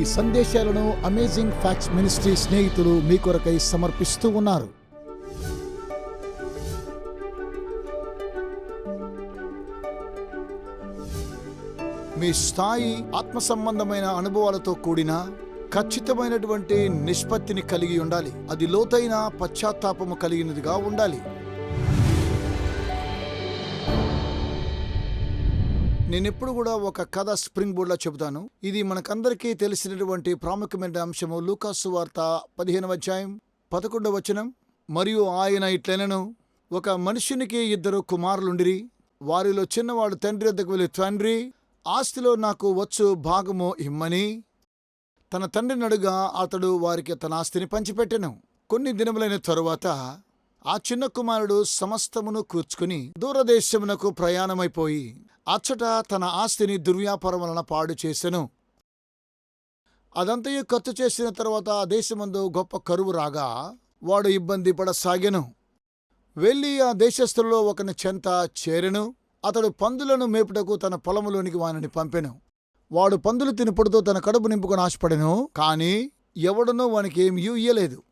ఈ సందేశాలను amazing facts ministry స్నేహితులు మీ కొరకై సమర్పిస్తూ ఉన్నారు. మీ స్థాయి ఆత్మ సంబంధమైన అనుభవాలతో కూడిన ఖచ్చితమైనటువంటి నిష్పత్తిని కలిగి ఉండాలి. అది లోతైన పశ్చాత్తాపము కలిగినదిగా ఉండాలి. నేనెప్పుడు కూడా ఒక కథ స్ప్రింగ్ బోర్డ్లా చెబుతాను. ఇది మనకందరికీ తెలిసినటువంటి ప్రాముఖ్యమైన అంశము. లూకాసు వార్త పదిహేనవ అధ్యాయం పదకొండవ వచనం. మరియు ఆయన ఇట్లనను ఒక మనుషునికి ఇద్దరు కుమారులుండిరి. వారిలో చిన్నవాడు తండ్రి వద్దకు వెళ్ళి తండ్రి ఆస్తిలో నాకు వచ్చు భాగము ఇమ్మని. తన తండ్రిని అడుగా అతడు వారికి తన ఆస్తిని పంచిపెట్టెను. కొన్ని దినములైన తరువాత ఆ చిన్న కుమారుడు సమస్తమును కూర్చుకుని దూరదేశమునకు ప్రయాణమైపోయి అచ్చట తన ఆస్తిని దుర్వ్యాపారం వలన పాడు చేసెను. అదంతయు ఖర్చు చేసిన తర్వాత ఆ దేశమందు గొప్ప కరువు రాగా వాడు ఇబ్బంది పడసాగెను. వెళ్ళి ఆ దేశస్థుల్లో ఒకని చెంత చేరెను. అతడు పందులను మేపుటకు తన పొలములోనికి వానిని పంపెను. వాడు పందులు తినుపుడుతో తన కడుపు నింపుకొని ఆశపడెను. కాని ఎవడనూ వానికి ఏమీ ఇయ్యలేదు.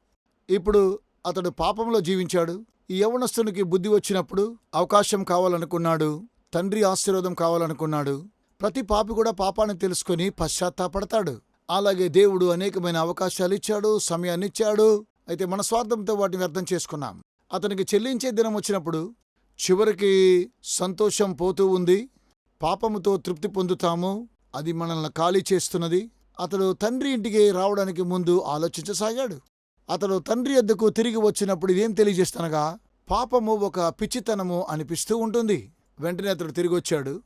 ఇప్పుడు అతడు పాపంలో జీవించాడు. ఈ యవనస్తునికి బుద్ధి వచ్చినప్పుడు అవకాశం కావాలనుకున్నాడు. తండ్రి ఆశీర్వాదం కావాలనుకున్నాడు. ప్రతి పాపి కూడా పాపాన్ని తెలుసుకొని పశ్చాత్తాపడతాడు. అలాగే దేవుడు అనేకమైన అవకాశాలు ఇచ్చాడు సమయాన్ని ఇచ్చాడు. అయితే మన స్వార్థంతో వాటిని అర్థం చేసుకున్నాం. అతనికి చెల్లించే దినం వచ్చినప్పుడు చివరికి సంతోషం పోతూ ఉంది. పాపముతో తృప్తి పొందుతాము. అది మనల్ని ఖాళీ చేస్తున్నది. అతడు తండ్రి ఇంటికి రావడానికి ముందు ఆలోచించసాగాడు. అతడు తండ్రి వద్దకు తిరిగి వచ్చినప్పుడు ఇదేం తెలియజేస్తనగా పాపము ఒక పిచ్చితనము అనిపిస్తూ ఉంటుంది. వెంటనే అతడు తిరిగి వచ్చాడు.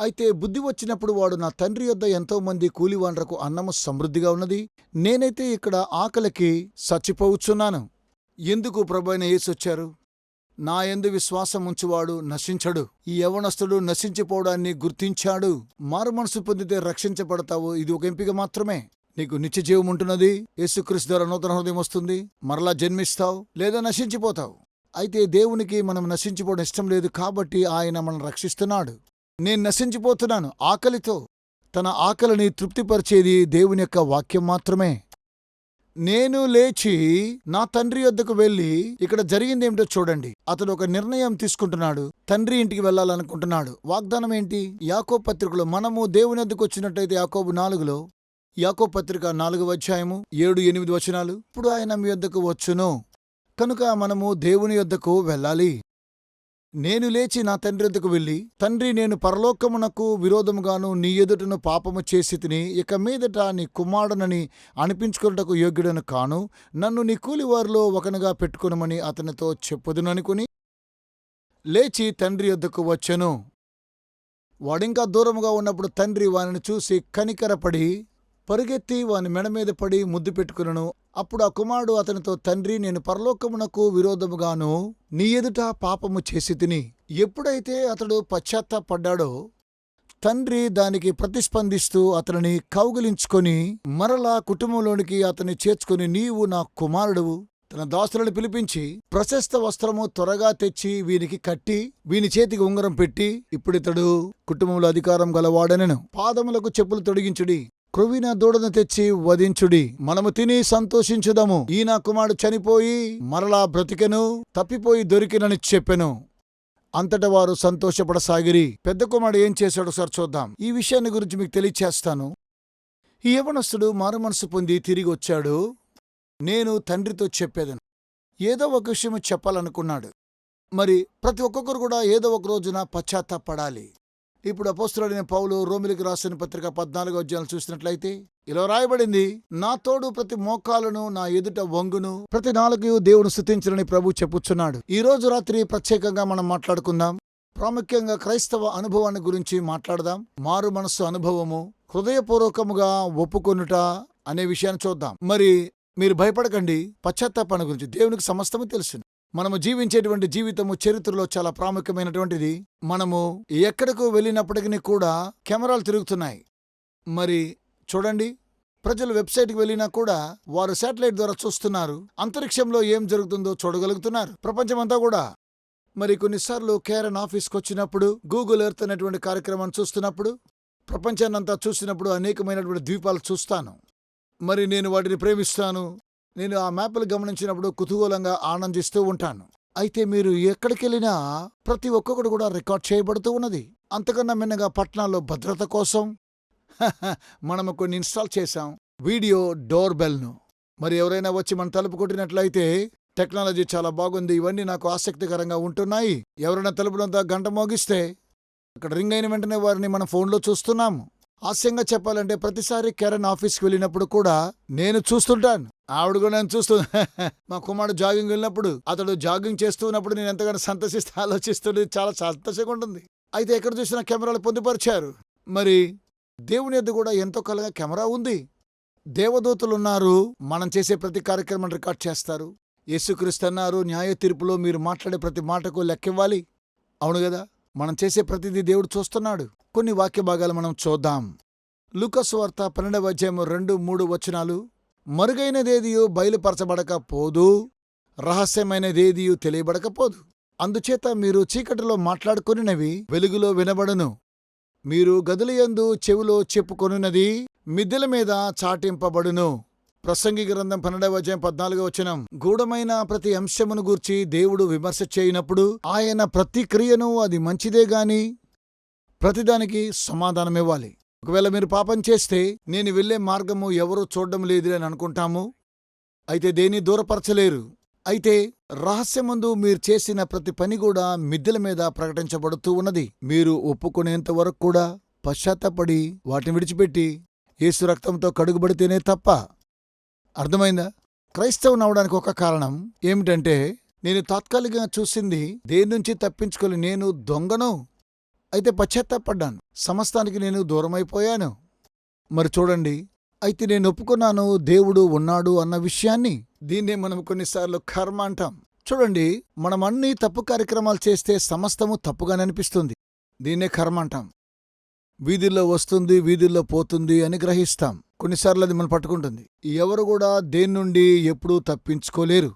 అయితే బుద్ధి వచ్చినప్పుడు వాడు నా తండ్రి యొద్ద ఎంతో మంది కూలివాండ్రకు అన్నము సమృద్ధిగా ఉన్నది. నేనైతే ఇక్కడ ఆకలికి చచ్చిపోవచ్చున్నాను. ఎందుకు ప్రభైన ఏసొచ్చారు నా ఎందు విశ్వాసం ఉంచువాడు నశించడు. ఈ యవనస్తుడు నశించిపోవడాన్ని గుర్తించాడు. మారు మనసు పొందితే రక్షించబడతావు ఇది ఒక ఎంపిక మాత్రమే. నీకు నిత్య జీవం ఉంటున్నది? యేసుక్రీస్తు ద్వారా నూతన హృదయం వస్తుంది. మరలా జన్మిస్తావు లేదా నశించిపోతావు. అయితే దేవునికి మనం నశించిపోవడం ఇష్టం లేదు కాబట్టి ఆయన మనం రక్షిస్తున్నాడు. నేను నశించిపోతున్నాను. ఆకలితో. తన ఆకలిని తృప్తిపరిచేది దేవుని యొక్క వాక్యం మాత్రమే. నేను లేచి నా తండ్రి వద్దకు వెళ్ళి ఇక్కడ జరిగిందేమిటో చూడండి. అతడు ఒక నిర్ణయం తీసుకుంటున్నాడు. తండ్రి ఇంటికి వెళ్ళాలనుకుంటున్నాడు. వాగ్దానం ఏంటి? యాకో పత్రికలో మనము దేవుని వద్దకు వచ్చినట్టయితే యాకోబు నాలుగులో యాకో పత్రిక నాలుగు అధ్యాయము ఏడు ఎనిమిది వచనాలు. ఇప్పుడు ఆయన మీ వద్దకు వచ్చును. కనుక మనము దేవుని యొద్దకు వెళ్ళాలి. నేను లేచి నా తండ్రి వద్దకు వెళ్ళి తండ్రి నేను పరలోకమునకు విరోధముగాను నీ ఎదుటను పాపము చేసి తిని ఇక మీదట నీ కుమారుడనని అనిపించుకున్నటకు యోగ్యుడను కాను. నన్ను నీ కూలివారిలో ఒకనుగా పెట్టుకునమని అతనితో చెప్పుదుననుకుని లేచి తండ్రి యొద్దకు వచ్చెను. వాడింకా దూరముగా ఉన్నప్పుడు తండ్రి వారిని చూసి కనికరపడి పరుగెత్తి వాని మెడ మీద పడి ముద్దు పెట్టుకునను. అప్పుడు ఆ కుమారుడు అతనితో తండ్రి నేను పరలోకమునకు విరోధముగాను నీ ఎదుట పాపము చేసి తిని ఎప్పుడైతే అతడు పశ్చాత్తాపడ్డాడో తండ్రి దానికి ప్రతిస్పందిస్తూ అతనిని కౌగిలించుకొని మరలా కుటుంబంలోనికి అతన్ని చేర్చుకుని నీవు నా కుమారుడువు. తన దాసులను పిలిపించి ప్రశస్త వస్త్రము త్వరగా తెచ్చి వీనికి కట్టి వీని చేతికి ఉంగరం పెట్టి ఇప్పుడితడు కుటుంబంలో అధికారం గలవాడనెను. పాదములకు చెప్పులు తొడిగించుడి. క్రొవిన దూడను తెచ్చి వధించుడి. మనము తిని సంతోషించుదము. ఈయన కుమారుడు చనిపోయి మరలా బ్రతికెను తప్పిపోయి దొరికినని చెప్పెను. అంతట వారు సంతోషపడసాగిరి. పెద్ద కుమారుడు ఏం చేశాడో సార్ చూద్దాం. ఈ విషయాన్ని గురించి మీకు తెలియచేస్తాను. ఈ యవనస్తుడు మారుమనసు పొంది తిరిగి వచ్చాడు. నేను తండ్రితో చెప్పేదను. ఏదో ఒక విషయం చెప్పాలనుకున్నాడు. మరి ప్రతి ఒక్కొక్కరు కూడా ఏదో ఒక రోజున పశ్చాత్తాపడాలి. ఇప్పుడు అపోస్తుడైన పౌలు రోమిలికి రాసిన పత్రిక పద్నాలుగో అధ్యాయాలు చూసినట్లయితే ఇలా రాయబడింది నా తోడు ప్రతి మోకాలను నా ఎదుట వంగును ప్రతి నాలుగు దేవుని స్థుతించరని ప్రభు చెప్పుచున్నాడు. ఈ రోజు రాత్రి ప్రత్యేకంగా మనం మాట్లాడుకుందాం. ప్రాముఖ్యంగా క్రైస్తవ అనుభవాన్ని గురించి మాట్లాడదాం. మారు మనస్సు అనుభవము హృదయపూర్వకముగా ఒప్పుకొనుట అనే విషయాన్ని చూద్దాం. మరి మీరు భయపడకండి. పశ్చాత్తాపాన్ని గురించి దేవునికి సమస్తము తెలుసు మనము జీవించేటువంటి జీవితము చరిత్రలో చాలా ప్రాముఖ్యమైనటువంటిది. మనము ఎక్కడకు వెళ్ళినప్పటికీ కూడా కెమెరాలు తిరుగుతున్నాయి. మరి చూడండి ప్రజలు వెబ్సైట్కి వెళ్ళినా కూడా వారు శాటిలైట్ ద్వారా చూస్తున్నారు. అంతరిక్షంలో ఏం జరుగుతుందో చూడగలుగుతున్నారు. ప్రపంచమంతా కూడా. మరి కొన్నిసార్లు కేరన్ ఆఫీస్కి వచ్చినప్పుడు గూగుల్ ఎర్త్ అనేటువంటి కార్యక్రమాన్ని చూస్తున్నప్పుడు ప్రపంచాన్నంతా చూసినప్పుడు అనేకమైనటువంటి ద్వీపాలు చూస్తాను. మరి నేను వాటిని ప్రేమిస్తాను. నేను ఆ మ్యాప్లు గమనించినప్పుడు కుతూహలంగా ఆనందిస్తూ ఉంటాను. అయితే మీరు ఎక్కడికి వెళ్ళినా ప్రతి ఒక్కొక్కటి కూడా రికార్డ్ చేయబడుతూ ఉన్నది. అంతకన్నా మిన్నగా పట్టణాల్లో భద్రత కోసం మనము కొన్ని ఇన్స్టాల్ చేశాం. వీడియో డోర్ బెల్ను మరి ఎవరైనా వచ్చి మన తలుపు కొట్టినట్లయితే టెక్నాలజీ చాలా బాగుంది. ఇవన్నీ నాకు ఆసక్తికరంగా ఉంటున్నాయి. ఎవరైనా తలుపులంతా గంట మోగిస్తే అక్కడ రింగ్ అయిన వెంటనే వారిని మన ఫోన్లో చూస్తున్నాము. హాస్యంగా చెప్పాలంటే ప్రతిసారి కెరన్ ఆఫీస్కి వెళ్ళినప్పుడు కూడా నేను చూస్తుంటాను. ఆవిడ కూడా నేను చూస్తూ మా కుమారుడు జాగింగ్ వెళ్ళినప్పుడు అతడు జాగింగ్ చేస్తున్నప్పుడు నేను ఎంతగానో సంతసిస్తే ఆలోచిస్తుంది చాలా సంతోషంగా ఉంటుంది. అయితే ఎక్కడ చూసినా కెమెరాలు పొందుపరిచారు. మరి దేవుని ఎద్దు కూడా ఎంతో కలగా కెమెరా ఉంది. దేవదూతలున్నారు మనం చేసే ప్రతి కార్యక్రమం రికార్డ్ చేస్తారు. యేసుక్రీస్తు అన్నారు న్యాయ తీర్పులో మీరు మాట్లాడే ప్రతి మాటకు లెక్కివ్వాలి. అవును కదా? మనం చేసే ప్రతిదీ దేవుడు చూస్తున్నాడు. కొన్ని వాక్య భాగాలు మనం చూద్దాం. లూకసు వార్త పన్నెండవ అధ్యాయం రెండు మూడు వచనాలు. మరుగైనదేదియు బయలుపరచబడకపోదు రహస్యమైనదేదియు తెలియబడకపోదు అందుచేత మీరు చీకటిలో మాట్లాడుకొనినవి వెలుగులో వినబడును. మీరు గదులయందు చెవిలో చెప్పుకొనున్నది మిద్దెల మీద చాటింపబడును. ప్రసంగి గ్రంథం పన్నెండవ అధ్యాయం పద్నాలుగో వచనం. గూఢమైన ప్రతి అంశమును గూర్చి దేవుడు విమర్శ చేయనప్పుడు ఆయన ప్రతి క్రియను అది మంచిదే గాని ప్రతిదానికి సమాధానమివ్వాలి. ఒకవేళ మీరు పాపం చేస్తే నేను వెళ్ళే మార్గము ఎవరూ చూడడం లేదు అని అనుకుంటాము. అయితే దేని దూరపరచలేరు. అయితే రహస్యమందు మీరు చేసిన ప్రతి పని కూడా మిద్దెల మీద ప్రకటించబడుతూ ఉన్నది. మీరు ఒప్పుకునేంత వరకు కూడా పశ్చాత్తపడి వాటిని విడిచిపెట్టి యేసు రక్తంతో కడుగుబడితేనే తప్ప అర్థమైందా? క్రైస్తవుని అవడానికి ఒక కారణం ఏమిటంటే నేను తాత్కాలికంగా చూసింది దేని నుంచి తప్పించుకోలే నేను దొంగను? అయితే పశ్చాత్తాపడ్డాను. సమస్తానికి నేను దూరమైపోయాను. మరి చూడండి అయితే నేను ఒప్పుకున్నాను దేవుడు ఉన్నాడు అన్న విషయాన్ని. దీన్నే మనం కొన్నిసార్లు కర్మ అంటాం. చూడండి మనం అన్ని తప్పు కార్యక్రమాలు చేస్తే సమస్తము తప్పుగానే అనిపిస్తుంది. దీన్నే కర్మ అంటాం. వీధుల్లో వస్తుంది వీధుల్లో పోతుంది అని గ్రహిస్తాం. కొన్నిసార్లు అది మనం పట్టుకుంటుంది. ఎవరు కూడా దేని నుండి ఎప్పుడూ తప్పించుకోలేరు.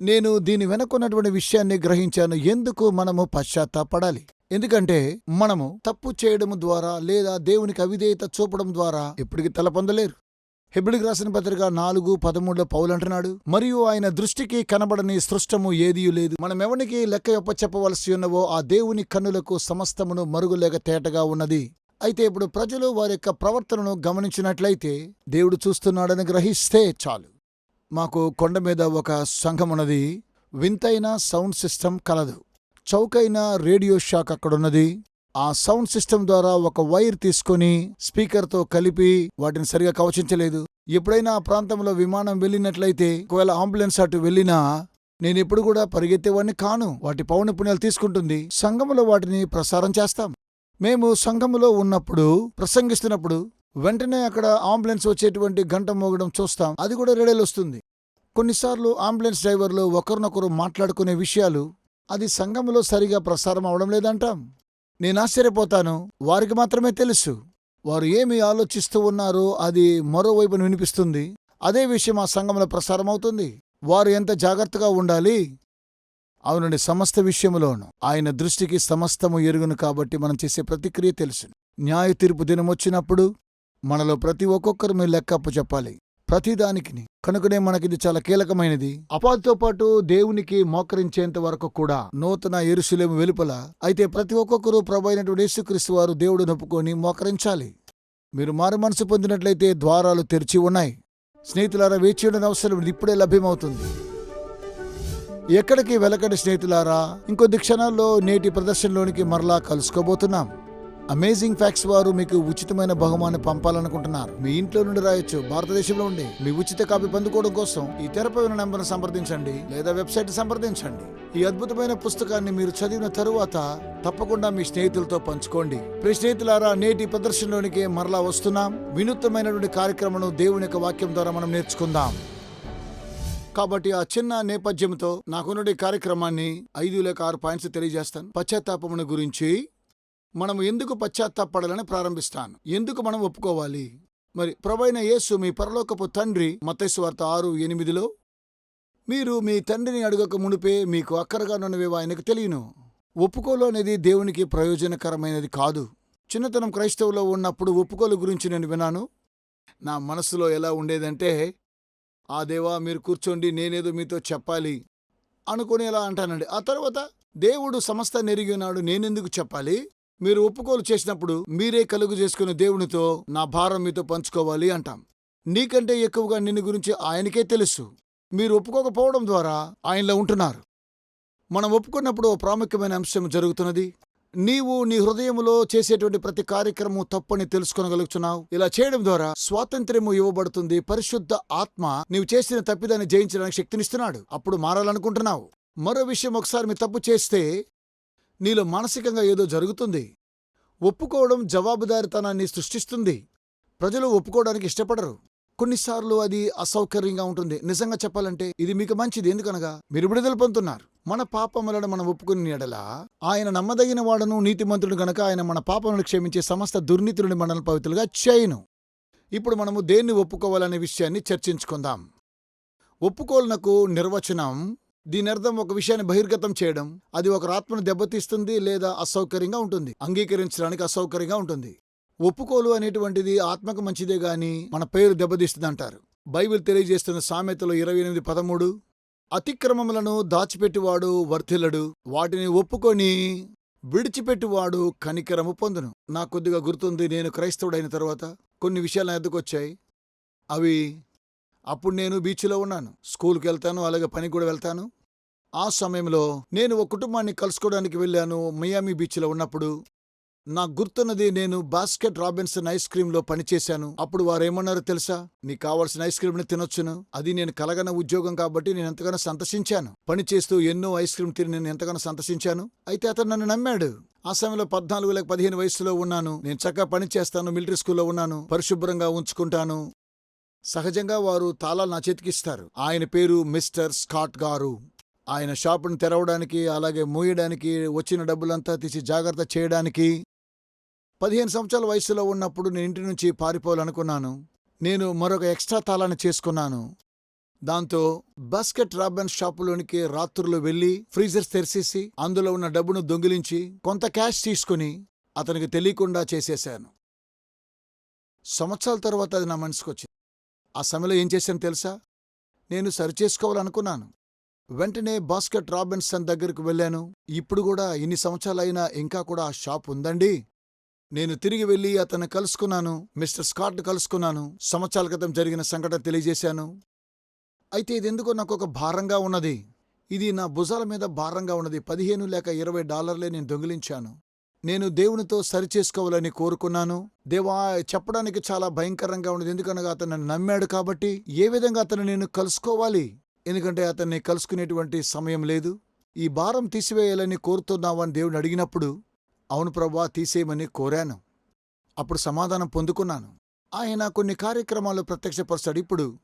నేను దీని వెనక్కున్నటువంటి విషయాన్ని గ్రహించాను. ఎందుకు మనము పశ్చాత్తాపడాలి? ఎందుకంటే మనము తప్పు చేయడం ద్వారా లేదా దేవునికి అవిధేయత చూపడం ద్వారా ఎప్పటికీ తల పొందలేరు. హెబ్రిడికి రాసిన పత్రిక నాలుగు పదమూడులో పౌలు అంటున్నాడు మరియు ఆయన దృష్టికి కనబడని సృష్టము ఏదియూ లేదు. మనం లెక్క చెప్పవలసి ఉన్నవో ఆ దేవుని కన్నులకు సమస్తమును మరుగులేక తేటగా ఉన్నది. అయితే ఇప్పుడు ప్రజలు వారి యొక్క ప్రవర్తనను గమనించినట్లయితే దేవుడు చూస్తున్నాడని గ్రహిస్తే చాలు. మాకు కొండ మీద ఒక సంఘం ఉన్నది. వింతైన సౌండ్ సిస్టమ్ కలదు. చౌకైన రేడియో షాక్ అక్కడున్నది. ఆ సౌండ్ సిస్టమ్ ద్వారా ఒక వైర్ తీసుకొని స్పీకర్తో కలిపి వాటిని సరిగా కవచించలేదు. ఎప్పుడైనా ఆ ప్రాంతంలో విమానం వెళ్ళినట్లయితే ఒకవేళ అంబులెన్స్ అటు వెళ్ళినా నేను ఎప్పుడు కూడా పరిగెత్తేవాడిని కాను. వాటి పౌన పుణ్యాలు తీసుకుంటుంది. సంఘములో వాటిని ప్రసారం చేస్తాం. మేము సంఘములో ఉన్నప్పుడు ప్రసంగిస్తున్నప్పుడు వెంటనే అక్కడ అంబులెన్స్ వచ్చేటువంటి గంట మోగడం చూస్తాం. అది కూడా రేడియోలో వస్తుంది. కొన్నిసార్లు అంబులెన్స్ డ్రైవర్లు ఒకరినొకరు మాట్లాడుకునే విషయాలు అది సంఘములో సరిగా ప్రసారం అవడం లేదంటాం. నేను ఆశ్చర్యపోతాను. వారికి మాత్రమే తెలుసు. వారు ఏమి ఆలోచిస్తూ ఉన్నారో అది మరోవైపున వినిపిస్తుంది. అదే విషయం ఆ సంఘంలో ప్రసారం అవుతుంది వారు ఎంత జాగ్రత్తగా ఉండాలి? అవునండి సమస్త విషయములోను. ఆయన దృష్టికి సమస్తము ఎరుగును కాబట్టి మనం చేసే ప్రతిక్రియ తెలుసు న్యాయ తీర్పు దినం వచ్చినప్పుడు మనలో ప్రతి ఒక్కొక్కరు మీరు లెక్కప్పు చెప్పాలి. ప్రతిదానికి కనుకనే మనకిది చాలా కీలకమైనది. అపాధితో పాటు దేవునికి మోకరించేంత వరకు కూడా నూతన ఎరుసులేము వెలుపల అయితే ప్రతి ఒక్కొక్కరు ప్రభు అయినటువంటి యేసుక్రీస్తు వారు దేవుడు నొప్పుకొని మోకరించాలి. మీరు మారు మనసు పొందినట్లయితే ద్వారాలు తెరిచి ఉన్నాయి. స్నేహితులారా వేచి ఉండని అవసరం ఇప్పుడే లభ్యమవుతుంది. ఎక్కడికి వెలకడి స్నేహితులారా ఇంకొద్ది క్షణాల్లో నేటి ప్రదర్శనలోనికి మరలా కలుసుకోబోతున్నాం. అమేజింగ్ ఫ్యాక్ట్స్ వారు మీకు ఉచితమైన బహుమానం పంపాలనుకుంటున్నారు. మీ ఇంట్లో నుండి రాయొచ్చు. భారతదేశంలో ఉండి మీ ఉచిత కాపీ పొందుకోవడం కోసం ఈ తెరపై ఉన్న నెంబర్ను సంప్రదించండి లేదా వెబ్సైట్ సంప్రదించండి. ఈ అద్భుతమైన పుస్తకాన్ని మీరు చదివిన తరువాత తప్పకుండా మీ స్నేహితులతో పంచుకోండి. ప్రి స్నేహితులారా నేటి ప్రదర్శనలోనికి మరలా వస్తున్నాం. వినూత్నమైనటువంటి కార్యక్రమం దేవుని యొక్క వాక్యం ద్వారా మనం నేర్చుకుందాం. కాబట్టి ఆ చిన్న నేపథ్యంతో నాకున్నటి కార్యక్రమాన్ని ఐదు లేక ఆరు పాయింట్స్ తెలియజేస్తాను. పశ్చాత్తాపమును గురించి మనం ఎందుకు పశ్చాత్తాపడాలని ప్రారంభిస్తాను. ఎందుకు మనం ఒప్పుకోవాలి? మరి ప్రభైన యేసు మీ పరలోకపు తండ్రి మతేశ్వార్త ఆరు ఎనిమిదిలో మీరు మీ తండ్రిని అడగక మునిపే మీకు అక్కరగా నున్నవేవో ఆయనకు తెలియను. ఒప్పుకోలు అనేది దేవునికి ప్రయోజనకరమైనది కాదు. చిన్నతనం క్రైస్తవులో ఉన్నప్పుడు ఒప్పుకోలు గురించి నేను విన్నాను. నా మనసులో ఎలా ఉండేదంటే ఆ దేవా మీరు కూర్చోండి నేనేదో మీతో చెప్పాలి అనుకుని ఎలా అంటానండి. ఆ తర్వాత దేవుడు సమస్త నెరిగి ఉన్నాడు నేనెందుకు చెప్పాలి? మీరు ఒప్పుకోలు చేసినప్పుడు మీరే కలుగు చేసుకున్న దేవునితో నా భారం మీతో పంచుకోవాలి అంటాం. నీకంటే ఎక్కువగా నిన్ను గురించి ఆయనకే తెలుసు. మీరు ఒప్పుకోకపోవడం ద్వారా ఆయనలో ఉంటున్నారు. మనం ఒప్పుకున్నప్పుడు ఓ ప్రాముఖ్యమైన అంశం జరుగుతున్నది. నీవు నీ హృదయములో చేసేటువంటి ప్రతి కార్యక్రమం తప్పని తెలుసుకోగలుగుతున్నావు ఇలా చేయడం ద్వారా స్వాతంత్ర్యము ఇవ్వబడుతుంది. పరిశుద్ధ ఆత్మ నీవు చేసిన తప్పిదాన్ని జయించడానికి శక్తినిస్తున్నాడు. అప్పుడు మారాలనుకుంటున్నావు. మరో విషయం ఒకసారి మీ తప్పు చేస్తే నీలో మానసికంగా ఏదో జరుగుతుంది. ఒప్పుకోవడం జవాబుదారితనాన్ని సృష్టిస్తుంది. ప్రజలు ఒప్పుకోవడానికి ఇష్టపడరు. కొన్నిసార్లు అది అసౌకర్యంగా ఉంటుంది. నిజంగా చెప్పాలంటే ఇది మీకు మంచిది. ఎందుకనగా మీరు విడుదల పొందుతున్నారు. మన పాపములను మనం ఒప్పుకుని ఎడల ఆయన నమ్మదగిన వాడను నీతిమంతుడు గనక ఆయన మన పాపములను క్షమించే సమస్త దుర్నీతులను మనల్ని పవిత్రులుగా చేయను. ఇప్పుడు మనము దేన్ని ఒప్పుకోవాలనే విషయాన్ని చర్చించుకుందాం. ఒప్పుకోలనకు నిర్వచనం దీని అర్థం ఒక విషయాన్ని బహిర్గతం చేయడం. అది ఒక ఆత్మను దెబ్బతీస్తుంది లేదా అసౌకర్యంగా ఉంటుంది. అంగీకరించడానికి అసౌకర్యంగా ఉంటుంది. ఒప్పుకోలు అనేటువంటిది ఆత్మకు మంచిదే గాని మన పేరు దెబ్బతీస్తుంది అంటారు బైబిల్ తెలియజేస్తున్న సామెతలు ఇరవై ఎనిమిది పదమూడు. అతిక్రమములను దాచిపెట్టువాడు వర్ధిల్లడు వాటిని ఒప్పుకొని విడిచిపెట్టువాడు కనికరము పొందును. నా కొద్దిగా గుర్తుంది నేను క్రైస్తవుడైన తర్వాత కొన్ని విషయాలు ఎద్దుకొచ్చాయి అవి అప్పుడు నేను బీచ్లో ఉన్నాను స్కూల్కి వెళ్తాను అలాగే పనికి కూడా వెళ్తాను. ఆ సమయంలో నేను ఒక కుటుంబాన్ని కలుసుకోవడానికి వెళ్ళాను మియామి బీచ్లో ఉన్నప్పుడు. నాకు గుర్తున్నది నేను బాస్కెట్ రాబిన్సన్ ఐస్ క్రీంలో పనిచేశాను. అప్పుడు వారేమన్నారో తెలుసా? నీకు కావాల్సిన ఐస్ క్రీమ్ని తినొచ్చును. అది నేను కలగన ఉద్యోగం కాబట్టి నేను ఎంతగానో సంతసించాను. పని చేస్తూ ఎన్నో ఐస్ క్రీమ్ తిని నేను ఎంతగానో సంతసించాను. అయితే అతను నన్ను నమ్మాడు. ఆ సమయంలో పద్నాలుగు లేక పదిహేను వయసులో ఉన్నాను. నేను చక్కగా పని చేస్తాను మిలిటరీ స్కూల్లో ఉన్నాను. పరిశుభ్రంగా ఉంచుకుంటాను. సహజంగా వారు తాళాలు నా చేతికిస్తారు ఆయన పేరు మిస్టర్ స్కాట్ గారు. ఆయన షాపును తెరవడానికి అలాగే మూయడానికి వచ్చిన డబ్బులంతా తీసి జాగ్రత్త చేయడానికి పదిహేను సంవత్సరాల వయసులో ఉన్నప్పుడు నేను ఇంటి నుంచి పారిపోవాలనుకున్నాను. నేను మరొక ఎక్స్ట్రా తాళాన్ని చేసుకున్నాను. దాంతో బాస్కెట్ రాబన్ షాపులోనికి రాత్రులు వెళ్ళి ఫ్రీజర్స్ తెరిచేసి అందులో ఉన్న డబ్బును దొంగిలించి కొంత క్యాష్ తీసుకుని అతనికి తెలియకుండా చేసేశాను. సంవత్సరాల తర్వాత అది నా మనసుకు వచ్చింది. ఆ సమయంలో ఏం చేశాను తెలుసా? నేను సరిచేసుకోవాలనుకున్నాను వెంటనే బాస్కెట్ రాబిన్సన్ దగ్గరకు వెళ్ళాను. ఇప్పుడు కూడా ఇన్ని సంవత్సరాలైనా ఇంకా కూడా ఆ షాప్ ఉందండి? నేను తిరిగి వెళ్ళి అతన్ని కలుసుకున్నాను మిస్టర్ స్కాట్ కలుసుకున్నాను సంవత్సరాల క్రితం జరిగిన సంఘటన తెలియజేశాను. అయితే ఇది ఎందుకో నాకు ఒక భారంగా ఉన్నది. ఇది నా భుజాల మీద భారంగా ఉన్నది. పదిహేను లేక ఇరవై డాలర్లే నేను దొంగిలించాను. నేను దేవునితో సరిచేసుకోవాలని కోరుకున్నాను. దేవా చెప్పడానికి చాలా భయంకరంగా ఉన్నది. ఎందుకనగా అతను నమ్మాడు కాబట్టి ఏ విధంగా అతను నేను కలుసుకోవాలి? ఎందుకంటే అతన్ని కలుసుకునేటువంటి సమయం లేదు. ఈ భారం తీసివేయాలని కోరుతున్నావని దేవుడు అడిగినప్పుడు అవును ప్రభా తీసేయమని కోరాను. అప్పుడు సమాధానం పొందుకున్నాను. ఆయన కొన్ని కార్యక్రమాలు ప్రత్యక్షపరుస్తాడు. ఇప్పుడు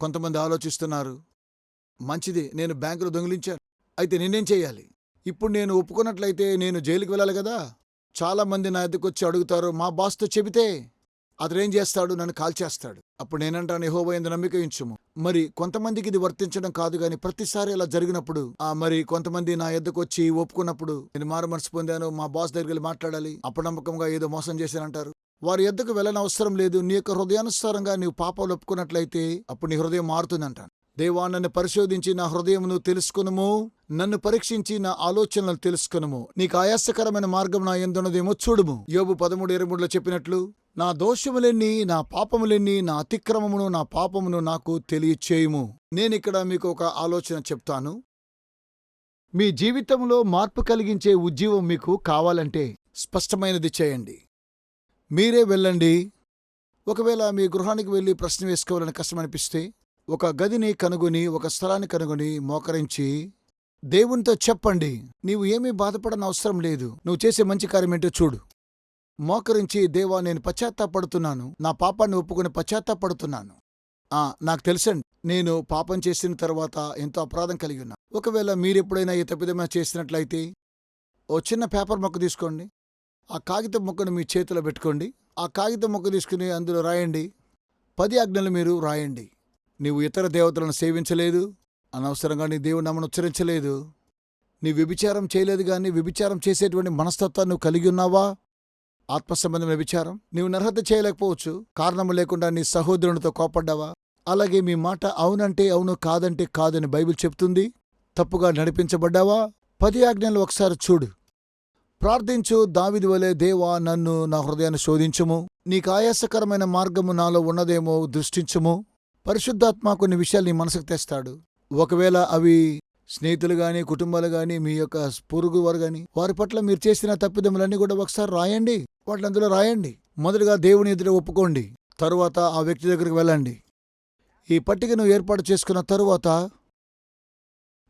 కొంతమంది ఆలోచిస్తున్నారు. మంచిది నేను బ్యాంకులో దొంగిలించాను. అయితే నేనేం చేయాలి? ఇప్పుడు నేను ఒప్పుకున్నట్లయితే నేను జైలుకి వెళ్ళాలి కదా? చాలామంది నా ఎదుకొచ్చి అడుగుతారు మా బాస్తో చెబితే అతడేం చేస్తాడు? నన్ను కాల్చేస్తాడు. అప్పుడు నేనంటాను యెహోవా నమ్మిక ఉంచుము. మరి కొంతమందికి ఇది వర్తించడం కాదు గాని ప్రతిసారి ఇలా జరిగినప్పుడు ఆ మరి కొంతమంది నా ఎద్దకు వచ్చి ఒప్పుకున్నప్పుడు నేను మారు మనసు పొందాను మా బాస్ దగ్గరికి వెళ్ళి మాట్లాడాలి అపనమ్మకంగా ఏదో మోసం చేశానంటారు. వారి ఎద్దకు వెళ్ళని అవసరం లేదు నీ యొక్క హృదయానుసారంగా నీవు పాపాలు ఒప్పుకున్నట్లయితే అప్పుడు నీ హృదయం మారుతుందంటాను దేవా నన్ను పరిశోధించి నా హృదయమును తెలుసుకునుము నన్ను పరీక్షించి నా ఆలోచనలు తెలుసుకునుము. నీకు ఆయాసకరమైన మార్గం నా ఎందున్నదేమో చూడుము. యోబు పదమూడు ఇరవై మూడులో చెప్పినట్లు నా దోషములెన్ని నా పాపములెన్ని నా అతిక్రమమును నా పాపమును నాకు తెలియచేయుము. నేనిక్కడ మీకు ఒక ఆలోచన చెప్తాను. మీ జీవితంలో మార్పు కలిగించే ఉద్యమం మీకు కావాలంటే స్పష్టమైనది చేయండి. మీరే వెళ్ళండి. ఒకవేళ మీ గృహానికి వెళ్ళి ప్రశ్న వేసుకోవాలని కష్టమనిపిస్తే ఒక గదిని కనుగొని ఒక స్థలాన్ని కనుగొని మోకరించి దేవునితో చెప్పండి నీవు ఏమీ బాధపడని అవసరం లేదు. నువ్వు చేసే మంచి కార్యమేంటో చూడు. మోకరించి దేవా నేను పశ్చాత్తాపడుతున్నాను. నా పాపాన్ని ఒప్పుకుని పశ్చాత్తాపడుతున్నాను. ఆ నాకు తెలుసండి. నేను పాపం చేసిన తర్వాత ఎంతో అపరాధం కలిగి ఉన్నా. ఒకవేళ మీరెప్పుడైనా ఈ తప్పిదమ చేసినట్లయితే ఓ చిన్న పేపర్ మొక్క తీసుకోండి. ఆ కాగితం మొక్కను మీ చేతిలో పెట్టుకోండి. ఆ కాగితం మొక్క తీసుకుని అందులో రాయండి. పది ఆజ్ఞలు మీరు రాయండి. నీవు ఇతర దేవతలను సేవించలేదు. అనవసరంగా నీ దేవుని నామను ఉచ్చరించలేదు. నీ వ్యభిచారం చేయలేదు కానీ వ్యభిచారం చేసేటువంటి మనస్తత్వాన్ని నువ్వు కలిగి ఉన్నావా? ఆత్మ సంబంధమైన విచారం? నీవు నర్హత చేయలేకపోవచ్చు. కారణము లేకుండా నీ సహోదరునితో కోపడ్డావా అలాగే మీ మాట అవునంటే అవును కాదంటే కాదని బైబిల్ చెప్తుంది. తప్పుగా నడిపించబడ్డావా? పది ఆజ్ఞలు ఒకసారి చూడు. ప్రార్థించు దావిది వలె దేవా నన్ను నా హృదయాన్ని శోధించుము. నీకు ఆయాసకరమైన మార్గము నాలో ఉన్నదేమో దృష్టించుము. పరిశుద్ధాత్మ కొన్ని విషయాలు నీ మనసుకు తెస్తాడు. ఒకవేళ అవి స్నేహితులు గాని కుటుంబాలు గాని మీ యొక్క పొరుగు వారు గాని వారి పట్ల మీరు చేసిన తప్పిదములన్నీ కూడా ఒకసారి రాయండి. వాటిని అందులో రాయండి. మొదటగా దేవుని ఎదుట ఒప్పుకోండి. తరువాత ఆ వ్యక్తి దగ్గరికి వెళ్ళండి. ఈ పట్టికను ఏర్పాటు చేసుకున్న తరువాత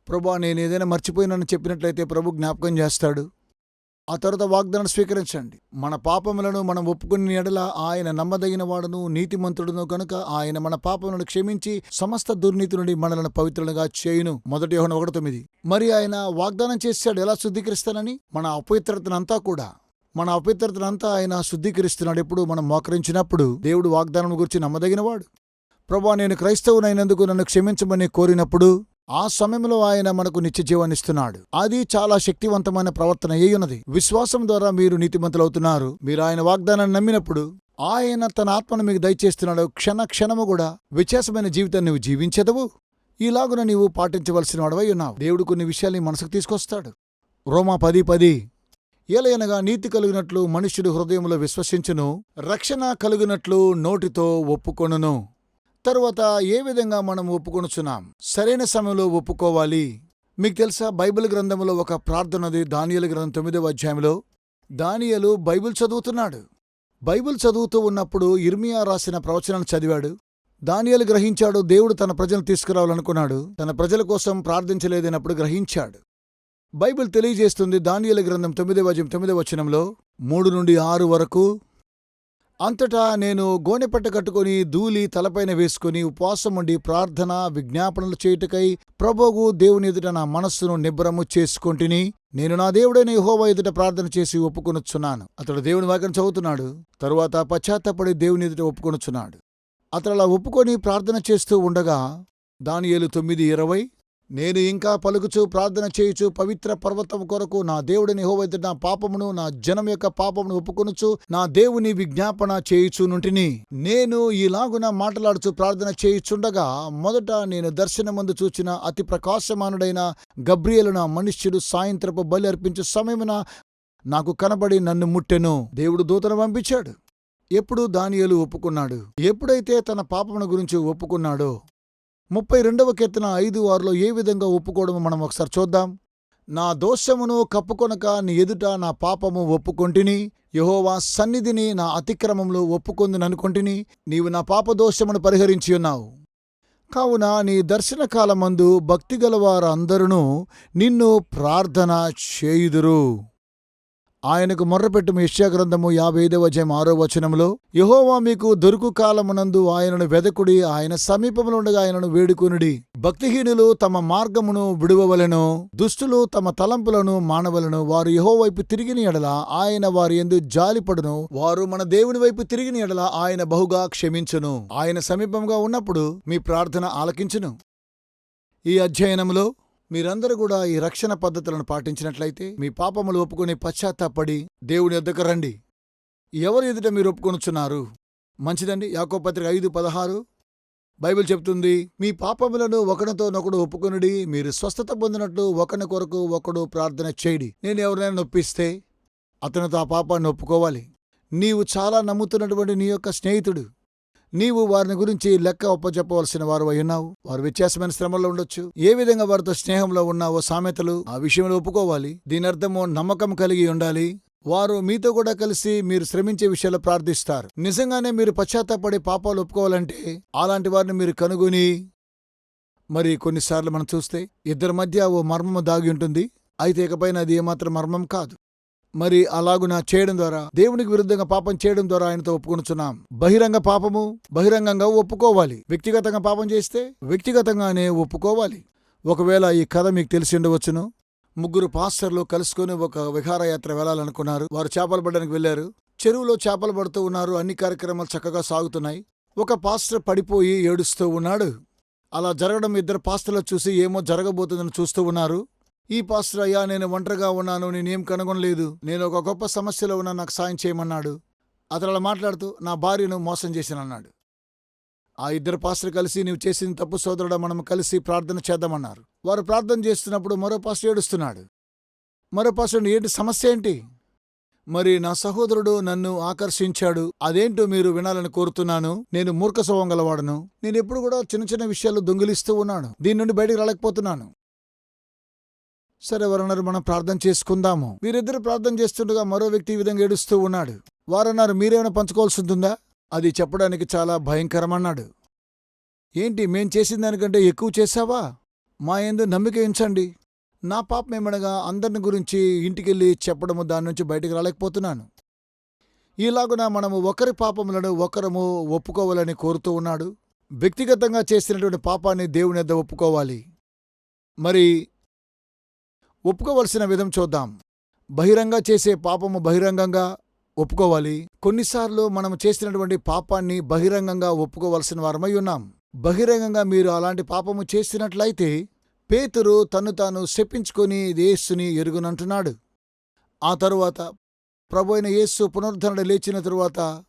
ప్రభా నేను ఏదైనా మర్చిపోయినని చెప్పినట్లయితే ప్రభు జ్ఞాపకం చేస్తాడు. ఆ తర్వాత వాగ్దానం స్వీకరించండి. మన పాపములను మనం ఒప్పుకుని ఎడల ఆయన నమ్మదగిన వాడును నీతిమంతుడును కనుక ఆయన మన పాపములను క్షమించి సమస్త దుర్నీతి నుండి మనలను పవిత్రులుగా చేయును. మొదటి యోహన ఒకటి తొమ్మిది. మరి ఆయన వాగ్దానం చేశాడు ఎలా శుద్ధీకరిస్తానని? మన అపవిత్రతనంతా కూడా. మన అపవిత్రతనంతా ఆయన శుద్ధీకరిస్తున్నాడు ఎప్పుడు? మనం మోకరించినప్పుడు. దేవుడు వాగ్దానం గురించి నమ్మదగినవాడు. ప్రభా నేను క్రైస్తవునైనందుకు నన్ను క్షమించమని కోరినప్పుడు ఆ సమయంలో ఆయన మనకు నిత్య జీవాన్నిస్తున్నాడు అది చాలా శక్తివంతమైన ప్రవర్తన అయ్యున్నది విశ్వాసం ద్వారా మీరు నీతిమంతులవుతున్నారు. మీరు ఆయన వాగ్దానాన్ని నమ్మినప్పుడు ఆయన తన ఆత్మను మీకు దయచేస్తున్నాడు. క్షణ క్షణము కూడా వ్యత్యాసమైన జీవితాన్ని నువ్వు జీవించదవు. ఇలాగున నీవు పాటించవలసిన వాడవై ఉన్నావు. దేవుడు కొన్ని విషయాల్ని మనసుకు తీసుకొస్తాడు. రోమా పది పది. ఏలయనగా నీతి కలిగినట్లు మనుష్యుడు హృదయంలో విశ్వసించును. రక్షణ కలిగినట్లు నోటితో ఒప్పుకొనును. తరువాత ఏ విధంగా మనం ఒప్పుకొనుచున్నాం? సరైన సమయంలో ఒప్పుకోవాలి. మీకు తెలుసా బైబిల్ గ్రంథంలో ఒక ప్రార్థనది దానియలు గ్రంథం తొమ్మిదవ అధ్యాయంలో దానియలు బైబిల్ చదువుతున్నాడు. బైబిల్ చదువుతూ ఉన్నప్పుడు ఇర్మియా రాసిన ప్రవచనాలు చదివాడు. దానియలు గ్రహించాడు దేవుడు తన ప్రజలను తీసుకురావాలనుకున్నాడు. తన ప్రజల కోసం ప్రార్థించలేదన్నప్పుడు గ్రహించాడు. బైబిల్ తెలియజేస్తుంది దానియల గ్రంథం తొమ్మిదవ అధ్యాయం తొమ్మిదవ వచనంలో మూడు నుండి ఆరు వరకు అంతటా నేను గోనెపట్ట కట్టుకుని ధూళి తలపైన వేసుకుని ఉపవాసం ఉండి ప్రార్థన విజ్ఞాపనలు చేయుటకై ప్రభోగు దేవుని ఎదుట నా మనస్సును నిబ్బరము చేసుకొంటిని. నేను నా దేవుడైన యెహోవా ఎదుట ప్రార్థన చేసి ఒప్పుకొనుచున్నాను. అతడు దేవుని వాక్యం చదువుతున్నాడు. తరువాత పశ్చాత్తపడి దేవుని ఎదుట ఒప్పుకొనుచున్నాడు. అతడు అలా ఒప్పుకొని ప్రార్థన చేస్తూ ఉండగా దానియేలు తొమ్మిది ఇరవై నేను ఇంకా పలుకుచు ప్రార్థన చేయుచు పవిత్ర పర్వతం కొరకు నా దేవుడిని హోవైద్య నా పాపమును నా జనం యొక్క పాపమును ఒప్పుకొనుచు నా దేవుని విజ్ఞాపన చేయుచు నుంటిని నేను ఈలాగున మాట్లాడుచు ప్రార్థన చేయుచుండగా మొదట నేను దర్శనమందు చూచిన అతి ప్రకాశమానుడైన గబ్రియలు నా మనుష్యుడు సాయంత్రపు బలి అర్పించు సమయమున నాకు కనబడి నన్ను ముట్టెను. దేవుడు దూతను పంపించాడు. ఎప్పుడు దానియలు ఒప్పుకున్నాడు. ఎప్పుడైతే తన పాపమును గురించి ఒప్పుకున్నాడో ముప్పై రెండవ కీర్తన ఐదు ఆరులో ఏ విధంగా ఒప్పుకోవడమో మనం ఒకసారి చూద్దాం. నా దోషమును కప్పుకొనక నీ ఎదుట నా పాపము ఒప్పుకొంటిని. యహోవా సన్నిధిని నా అతిక్రమంలో ఒప్పుకొందుననుకొంటిని నీవు నా పాపదోషమును పరిహరించి ఉన్నావు. కావున నీ దర్శన కాలమందు భక్తిగల వారందరూ నిన్ను ప్రార్థన చేయుదురు. ఆయనకు మొర్రపెట్టుము యెషయా యాభై ఐదవ అధ్యాయం ఆరో వచనంలో యహోవా మీకు దొరుకు కాలమునందు ఆయనను వెదకుడి ఆయన సమీపంలో ఉండగా ఆయనను వేడుకునుడి. భక్తిహీనులు తమ మార్గమును విడువవలను దుష్టులు తమ తలంపులను మానవలను. వారు యహో వైపు తిరిగిన ఎడల ఆయన వారి ఎందు జాలిపడును. వారు మన దేవుని వైపు తిరిగిన ఎడల ఆయన బహుగా క్షమించును. ఆయన సమీపంగా ఉన్నప్పుడు మీ ప్రార్థన ఆలకించును. ఈ అధ్యయనంలో మీరందరూ కూడా ఈ రక్షణ పద్ధతులను పాటించినట్లయితే మీ పాపములు ఒప్పుకొని పశ్చాత్తాపడి దేవుని ఎద్దకు రండి. ఎవరి ఎదుట మీరు ఒప్పుకొనుచున్నారు? మంచిదండి. యాకోపత్రిక ఐదు పదహారు. బైబిల్ చెప్తుంది మీ పాపములను ఒకరితోనొకడు ఒప్పుకొనుడి మీరు స్వస్థత పొందినట్లు ఒకని కొరకు ఒకడు ప్రార్థన చేయడి. నేను ఎవరినైనా నొప్పిస్తే అతనితో ఆ పాపాన్ని ఒప్పుకోవాలి. నీవు చాలా నమ్ముతున్నటువంటి నీ యొక్క స్నేహితుడు. నీవు వారిని గురించి లెక్క ఒప్పచెప్పవలసిన వారు అయి ఉన్నావు. వారు వ్యత్యాసమైన శ్రమలో ఉండొచ్చు. ఏ విధంగా వారితో స్నేహంలో ఉన్నావో సామెతలు ఆ విషయంలో ఒప్పుకోవాలి. దీని అర్థము నమ్మకం కలిగి ఉండాలి. వారు మీతో కూడా కలిసి మీరు శ్రమించే విషయాలు ప్రార్థిస్తారు. నిజంగానే మీరు పశ్చాత్తాపడి పాపాలు ఒప్పుకోవాలంటే అలాంటి వారిని మీరు కనుగొని మరి కొన్నిసార్లు మనం చూస్తే ఇద్దరి మధ్య ఓ మర్మము దాగి ఉంటుంది. అయితే ఇకపైన అది ఏమాత్రం మర్మం కాదు. మరి అలాగున చేయడం ద్వారా దేవునికి విరుద్ధంగా పాపం చేయడం ద్వారా ఆయనతో ఒప్పుకొనుచున్నాం. బహిరంగ పాపము బహిరంగంగా ఒప్పుకోవాలి. వ్యక్తిగతంగా పాపం చేస్తే వ్యక్తిగతంగానే ఒప్పుకోవాలి. ఒకవేళ ఈ కథ మీకు తెలిసి ఉండవచ్చును. ముగ్గురు పాస్టర్లు కలుసుకొని ఒక విహారయాత్ర వెళ్ళాలనుకున్నారు. వారు చేపలు పడడానికి వెళ్ళారు చెరువులో చేపలు పడుతూ ఉన్నారు. అన్ని కార్యక్రమాలు చక్కగా సాగుతున్నాయి. ఒక పాస్టర్ పడిపోయి ఏడుస్తూ ఉన్నాడు. అలా జరగడం ఇద్దరు పాస్టర్లు చూసి ఏమో జరగబోతుందని చూస్తూ ఉన్నారు. ఈ పాస్టర్ అయ్యా నేను ఒంటరిగా ఉన్నాను నేనేం కనుగొనలేదు. నేను ఒక గొప్ప సమస్యలో ఉన్నా నాకు సాయం చేయమన్నాడు. అతను అలా మాట్లాడుతూ నా భార్యను మోసం చేశానన్నాడు. ఆ ఇద్దరు పాస్టర్ కలిసి నీవు చేసిన తప్పు సోదరుడ మనం కలిసి ప్రార్థన చేద్దామన్నారు. వారు ప్రార్థన చేస్తున్నప్పుడు మరో పాస్టర్ ఏడుస్తున్నాడు. మరో పాస్టర్ ఏంటి సమస్య ఏంటి? మరి నా సహోదరుడు నన్ను ఆకర్షించాడు. అదేంటో మీరు వినాలని కోరుతున్నాను. నేను మూర్ఖ స్వభావం గలవాడను. నేను ఎప్పుడు కూడా చిన్న చిన్న విషయాలు దొంగిలిస్తూ ఉన్నాను. దీని నుండి బయటికి రాలేకపోతున్నాను. సరే ఎవరన్నారు మనం ప్రార్థన చేసుకుందాము. వీరిద్దరు ప్రార్థన చేస్తుండగా మరో వ్యక్తి ఈ విధంగా ఏడుస్తూ ఉన్నాడు. వారన్నారు మీరేమైనా పంచుకోవాల్సి ఉంటుందా? అది చెప్పడానికి చాలా భయంకరమన్నాడు. ఏంటి మేం చేసిన దానికంటే ఎక్కువ చేశావా? మా ఎందు నమ్మిక ఉంచండి. నా పాపం ఏమనగా అందరిని గురించి ఇంటికెళ్ళి చెప్పడము దాని నుంచి బయటకు రాలేకపోతున్నాను. ఇలాగున మనము ఒకరి పాపములను ఒకరము ఒప్పుకోవాలని కోరుతూ ఉన్నాడు. వ్యక్తిగతంగా చేసినటువంటి పాపాన్ని దేవుని ఎద్ద ఒప్పుకోవాలి. మరి ఒప్పుకోవలసిన విధం చూద్దాం. బహిరంగ చేసే పాపము బహిరంగంగా ఒప్పుకోవాలి. కొన్నిసార్లు మనం చేసినటువంటి పాపాన్ని బహిరంగంగా ఒప్పుకోవలసిన వారమై ఉన్నాం. బహిరంగంగా మీరు అలాంటి పాపము చేసినట్లయితే పేతురు తను తాను శపించుకొని యేస్సుని ఎరుగునంటున్నాడు. ఆ తరువాత ప్రభు అయిన యేస్సు పునరుద్ధరణ లేచిన తరువాత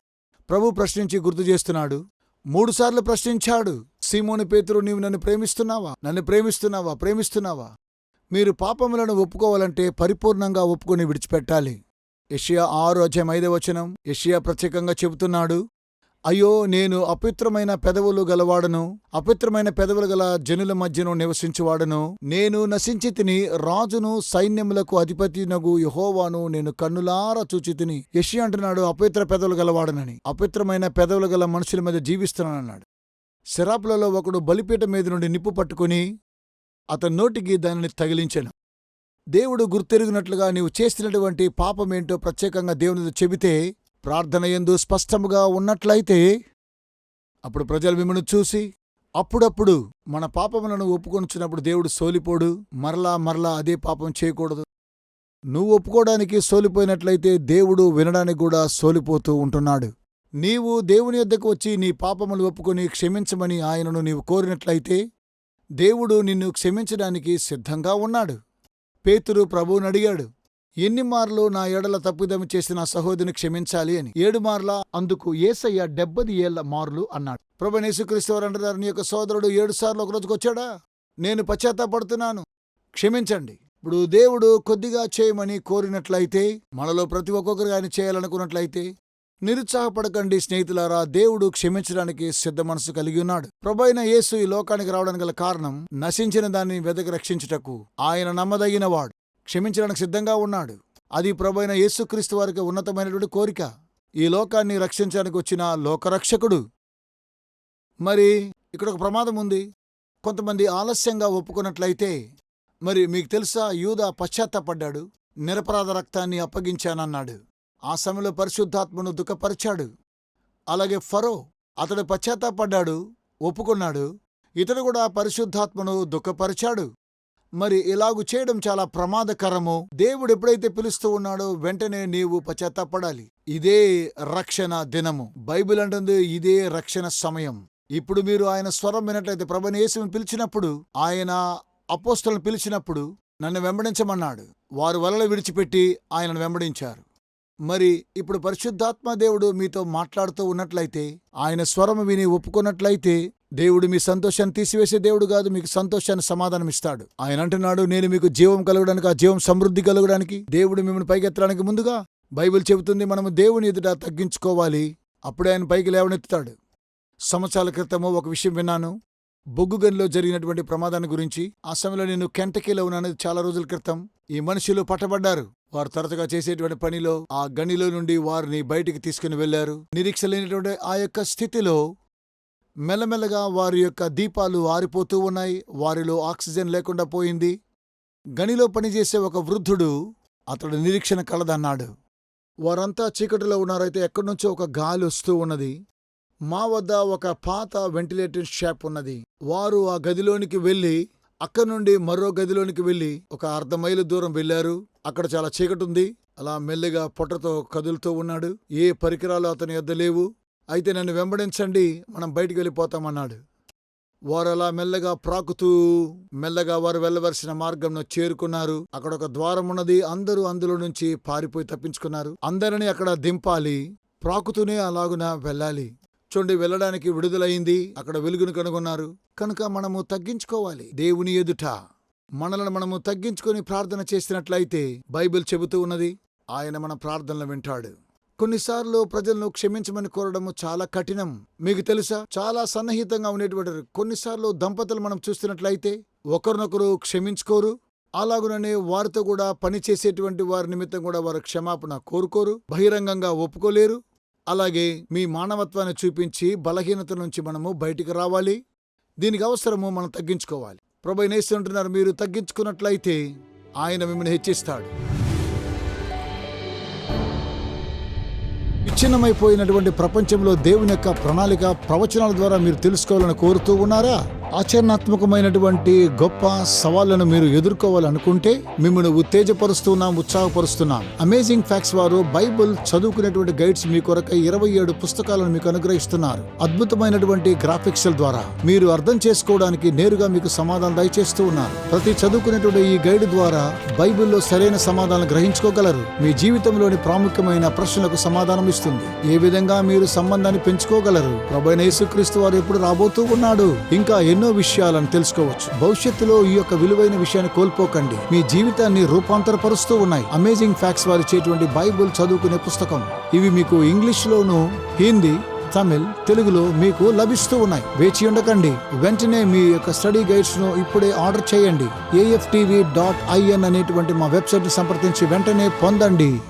ప్రభు ప్రశ్నించి గుర్తు చేస్తున్నాడు. మూడుసార్లు ప్రశ్నించాడు. సీమోని పేతురు నీవు నన్ను ప్రేమిస్తున్నావా? నన్ను ప్రేమిస్తున్నావా? ప్రేమిస్తున్నావా? మీరు పాపములను ఒప్పుకోవాలంటే పరిపూర్ణంగా ఒప్పుకొని విడిచిపెట్టాలి. యషియా ఆరు అధ్యాయం ఐదవ వచనం. యషియా ప్రత్యేకంగా చెబుతున్నాడు అయ్యో నేను అపిత్రమైన పెదవులు గలవాడను అపిత్రమైన పెదవులు గల జనుల మధ్యను నివసించువాడను. నేను నశించి తిని రాజును సైన్యములకు అధిపతినగు యహోవాను నేను కన్నులారా చూచి తిని యషి అంటున్నాడు అపిత్ర పెదవులు గలవాడనని అపిత్రమైన పెదవులు గల మనుషుల మీద జీవిస్తున్నానన్నాడు. శరాపులలో ఒకడు బలిపీఠ మీద నుండి నిప్పు పట్టుకుని అతని నోటికి దానిని తగిలించెను. దేవుడు గుర్తెరిగినట్లుగా నీవు చేసినటువంటి పాపమేంటో ప్రత్యేకంగా దేవునితో చెబితే ప్రార్థన ఎందు స్పష్టముగా ఉన్నట్లయితే అప్పుడు ప్రజలు మిమ్మల్ని చూసి అప్పుడప్పుడు మన పాపములను ఒప్పుకొనుచున్నప్పుడు దేవుడు సోలిపోడు మరలా మరలా అదే పాపం చేయకూడదు. నువ్వు ఒప్పుకోవడానికి సోలిపోయినట్లయితే దేవుడు వినడానికి కూడా సోలిపోతూ ఉంటున్నాడు. నీవు దేవుని యొద్దకు వచ్చి నీ పాపములు ఒప్పుకొని క్షమించమని ఆయనను నీవు కోరినట్లయితే దేవుడు నిన్ను క్షమించడానికి సిద్ధంగా ఉన్నాడు. పేతురు ప్రభువునడిగాడు ఎన్నిమార్లు నా ఎడల తప్పుదమి చేసిన సహోదరిని క్షమించాలి అని? ఏడు మార్ల? అందుకు ఏసయ్య డెబ్బది ఏళ్ళ మార్లు అన్నాడు. ప్రభు యేసుక్రీస్తు అంటున్నారు నీ యొక్క సోదరుడు ఏడు సార్లు ఒక వచ్చాడా? నేను పశ్చాత్తాపడుతున్నాను. క్షమించండి. ఇప్పుడు దేవుడు కొద్దిగా చేయమని కోరినట్లయితే మనలో ప్రతి ఒక్కొక్కరు ఆయన చేయాలనుకున్నట్లయితే నిరుత్సాహపడకండి స్నేహితులారా దేవుడు క్షమించడానికి సిద్ధ మనసు కలిగి ఉన్నాడు. ప్రభైన యేసు ఈ లోకానికి రావడానికి గల కారణం నశించిన దాన్ని వెదకి రక్షించుటకు ఆయన నమ్మదగినవాడు క్షమించడానికి సిద్ధంగా ఉన్నాడు. అది ప్రభైన యేసుక్రీస్తు వారికి ఉన్నతమైనటువంటి కోరిక. ఈ లోకాన్ని రక్షించడానికి వచ్చిన లోకరక్షకుడు. మరి ఇక్కడ ఒక ప్రమాదం ఉంది. కొంతమంది ఆలస్యంగా ఒప్పుకున్నట్లయితే మరి మీకు తెలుసా యూదా పశ్చాత్తపడ్డాడు నిరపరాధ రక్తాన్ని అప్పగించానన్నాడు. ఆ సమయంలో పరిశుద్ధాత్మను దుఃఖపరిచాడు. అలాగే ఫరో అతడు పశ్చాత్తాపడ్డాడు ఒప్పుకున్నాడు. ఇతడు కూడా పరిశుద్ధాత్మను దుఃఖపరిచాడు. మరి ఇలాగు చేయడం చాలా ప్రమాదకరము. దేవుడు ఎప్పుడైతే పిలుస్తూ ఉన్నాడో వెంటనే నీవు పశ్చాత్తాపడాలి. ఇదే రక్షణ దినము. బైబిల్ అంటుంది ఇదే రక్షణ సమయం. ఇప్పుడు మీరు ఆయన స్వరం వినట్లయితే ప్రభు యేసుని పిలిచినప్పుడు ఆయన అపోస్తలను పిలిచినప్పుడు నన్ను వెంబడించమన్నాడు. వారు వలలు విడిచిపెట్టి ఆయనను వెంబడించారు. మరి ఇప్పుడు పరిశుద్ధాత్మ దేవుడు మీతో మాట్లాడుతూ ఉన్నట్లయితే ఆయన స్వరం విని ఒప్పుకున్నట్లయితే దేవుడు మీ సంతోషాన్ని తీసివేసే దేవుడు కాదు మీకు సంతోషాన్ని సమాధానం ఇస్తాడు ఆయన అంటున్నాడు నేను మీకు జీవం కలగడానికి ఆ జీవం సమృద్ధి కలగడానికి దేవుడు మిమ్మల్ని పైకెత్తడానికి ముందుగా బైబిల్ చెబుతుంది మనము దేవుని ఎదుట తగ్గించుకోవాలి. అప్పుడే ఆయన పైకి లేవనెత్తుతాడు. సంవత్సరాల క్రితము ఒక విషయం విన్నాను. బొగ్గు గనిలో జరిగినటువంటి ప్రమాదాన్ని గురించి. ఆ సమయంలో నేను కెంటకీలో ఉన్నాను చాలా రోజుల క్రితం. ఈ మనుషులు పట్టబడ్డారు. వారు తరచుగా చేసేటువంటి పనిలో ఆ గనిలో నుండి వారిని బయటికి తీసుకుని వెళ్ళారు నిరీక్ష లేనటువంటి ఆ యొక్క స్థితిలో మెల్లమెల్లగా వారి యొక్క దీపాలు ఆరిపోతూ ఉన్నాయి. వారిలో ఆక్సిజన్ లేకుండా పోయింది. గనిలో పనిచేసే ఒక వృద్ధుడు అతడు నిరీక్షణ కలదన్నాడు. వారంతా చీకటిలో ఉన్నారైతే ఎక్కడి నుంచో ఒక గాలి వస్తూ ఉన్నది. మా వద్ద ఒక పాత వెంటిలేటర్ షాప్ ఉన్నది. వారు ఆ గదిలోనికి వెళ్ళి అక్కడ నుండి మరో గదిలోనికి వెళ్ళి ఒక అర్ధ మైలు దూరం వెళ్ళారు. అక్కడ చాలా చీకటుంది. అలా మెల్లిగా పొట్టతో కదులుతూ ఉన్నాడు. ఏ పరికరాలు అతని వద్ద లేవు. అయితే నన్ను వెంబడించండి. మనం బయటికి వెళ్ళిపోతామన్నాడు వారు అలా మెల్లగా ప్రాకుతూ మెల్లగా వారు వెళ్ళవలసిన మార్గంలో చేరుకున్నారు. అక్కడ ఒక ద్వారం ఉన్నది. అందరూ అందులో నుంచి పారిపోయి తప్పించుకున్నారు. అందరినీ అక్కడ దింపాలి. ప్రాకుతూనే అలాగున వెళ్ళాలి. చూడండి వెళ్ళడానికి విడుదలైంది. అక్కడ వెలుగును కనుగొన్నారు. కనుక మనము తగ్గించుకోవాలి. దేవుని ఎదుట మనలను మనము తగ్గించుకొని ప్రార్థన చేసినట్లయితే బైబిల్ చెబుతూ ఉన్నది ఆయన మన ప్రార్థనలు వింటాడు. కొన్నిసార్లు ప్రజలను క్షమించమని కోరడము చాలా కఠినం. మీకు తెలుసా? చాలా సన్నిహితంగా ఉండేటువంటి కొన్నిసార్లు దంపతులు మనం చూస్తున్నట్లయితే ఒకరినొకరు క్షమించుకోరు. అలాగుననే వారితో కూడా పని చేసేటువంటి వారి నిమిత్తం కూడా వారు క్షమాపణ కోరుకోరు. బహిరంగంగా ఒప్పుకోలేరు. అలాగే మీ మానవత్వాన్ని చూపించి బలహీనత నుంచి మనము బయటికి రావాలి. దీనికి అవసరము మనం తగ్గించుకోవాలి. ప్రభు నేస్తుంటున్నారు మీరు తగ్గించుకున్నట్లయితే ఆయన మిమ్మల్ని హెచ్చిస్తాడు. విచ్ఛిన్నమైపోయినటువంటి ప్రపంచంలో దేవుని యొక్క ప్రణాళిక ప్రవచనాల ద్వారా మీరు తెలుసుకోవాలని కోరుతూ ఉన్నారా? ఆచరణాత్మకమైనటువంటి గొప్ప సవాళ్ళను మీరు ఎదుర్కోవాలనుకుంటే మిమ్మల్ని ఉత్తేజపరుస్తున్నాం ఉత్సాహపరుస్తున్నాం. అమేజింగ్ ఫ్యాక్ట్స్ వారు బైబిల్ చదువుకునేటువంటి గైడ్స్ మీ కొరకు ఇరవై ఏడు పుస్తకాలను మీకు అనుగ్రహిస్తున్నారు. అద్భుతమైనటువంటి గ్రాఫిక్స్ ద్వారా మీరు అర్థం చేసుకోవడానికి నేరుగా మీకు సమాధానం దయచేస్తూ ఉన్నారు. ప్రతి చదువుకునేటువంటి ఈ గైడ్ ద్వారా బైబిల్లో సరైన సమాధానం గ్రహించుకోగలరు. మీ జీవితంలోని ప్రాముఖ్యమైన ప్రశ్నలకు సమాధానం ఇస్తుంది. ఏ విధంగా మీరు సంబంధాన్ని పెంచుకోగలరు? ప్రభైన యేసుక్రీస్తు వారు ఎప్పుడు రాబోతూ ఉన్నాడు? ఇంకా ఎన్ని ఎన్నో విషయాలను తెలుసుకోవచ్చు. భవిష్యత్తులో ఈ యొక్క విలువైన విషయాన్ని కోల్పోకండి. మీ జీవితాన్ని రూపాంతరపరుస్తూ ఉన్నాయి. అమేజింగ్ ఫ్యాక్ట్స్ వారి చేటువంటి బైబుల్ చదువుకునే పుస్తకం. ఇవి మీకు ఇంగ్లీష్ లోను హిందీ తమిళ్ తెలుగులో మీకు లభిస్తూ ఉన్నాయి. వేచి ఉండకండి. వెంటనే మీ యొక్క స్టడీ గైడ్స్ను ఇప్పుడే ఆర్డర్ చేయండి. ఏఎఫ్టీవీ డాట్ ఐఎన్ అనేటువంటి మా వెబ్సైట్ని సంప్రదించి వెంటనే పొందండి.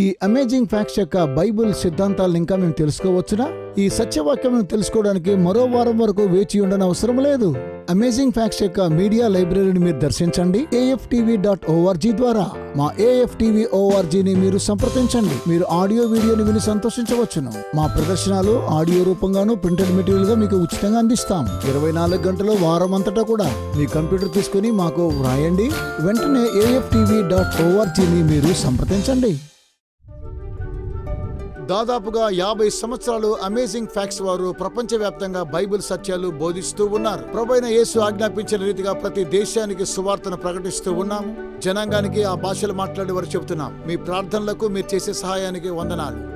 ఈ అమేజింగ్ ఫ్యాక్ట్స్ యొక్క బైబిల్ సిద్ధాంతాలను ఇంకా మేము తెలుసుకోవచ్చునా? ఈ సత్యవాక్యం తెలుసుకోవడానికి మరో వారం వరకు వేచి ఉండని అవసరం లేదు. అమేజింగ్ ఫ్యాక్ట్స్ యొక్క మీడియా లైబ్రరీని మీరు దర్శించండి. ఏఎఫ్టీవీ డాట్ ఓఆర్జీ ద్వారా. మా ఏఎఫ్టీవీ ఓఆర్జీని మీరు సంప్రదించండి. మీరు ఆడియో వీడియోని విని సంతోషించవచ్చును. మా ప్రదర్శనలు ఆడియో రూపంగాను ప్రింటెడ్ మెటీరియల్గా మీకు ఉచితంగా అందిస్తాం. ఇరవై నాలుగు గంటలు వారం అంతటా కూడా మీ కంప్యూటర్ తీసుకుని మాకు వ్రాయండి. వెంటనే ఏఎఫ్టీవీ డాట్ ఓఆర్జీని మీరు సంప్రదించండి. దాదాపుగా యాభై సంవత్సరాలు అమేజింగ్ ఫ్యాక్ట్స్ వారు ప్రపంచవ్యాప్తంగా బైబిల్ సత్యాలు బోధిస్తూ ఉన్నారు. ప్రభైన యేసు ఆజ్ఞాపించిన రీతిగా ప్రతి దేశానికి సువార్తను ప్రకటిస్తూ ఉన్నాము. జనాంగానికి ఆ భాషలు మాట్లాడే వారు చెబుతున్నాం. మీ ప్రార్థనలకు మీరు చేసే సహాయానికి వందనాలు.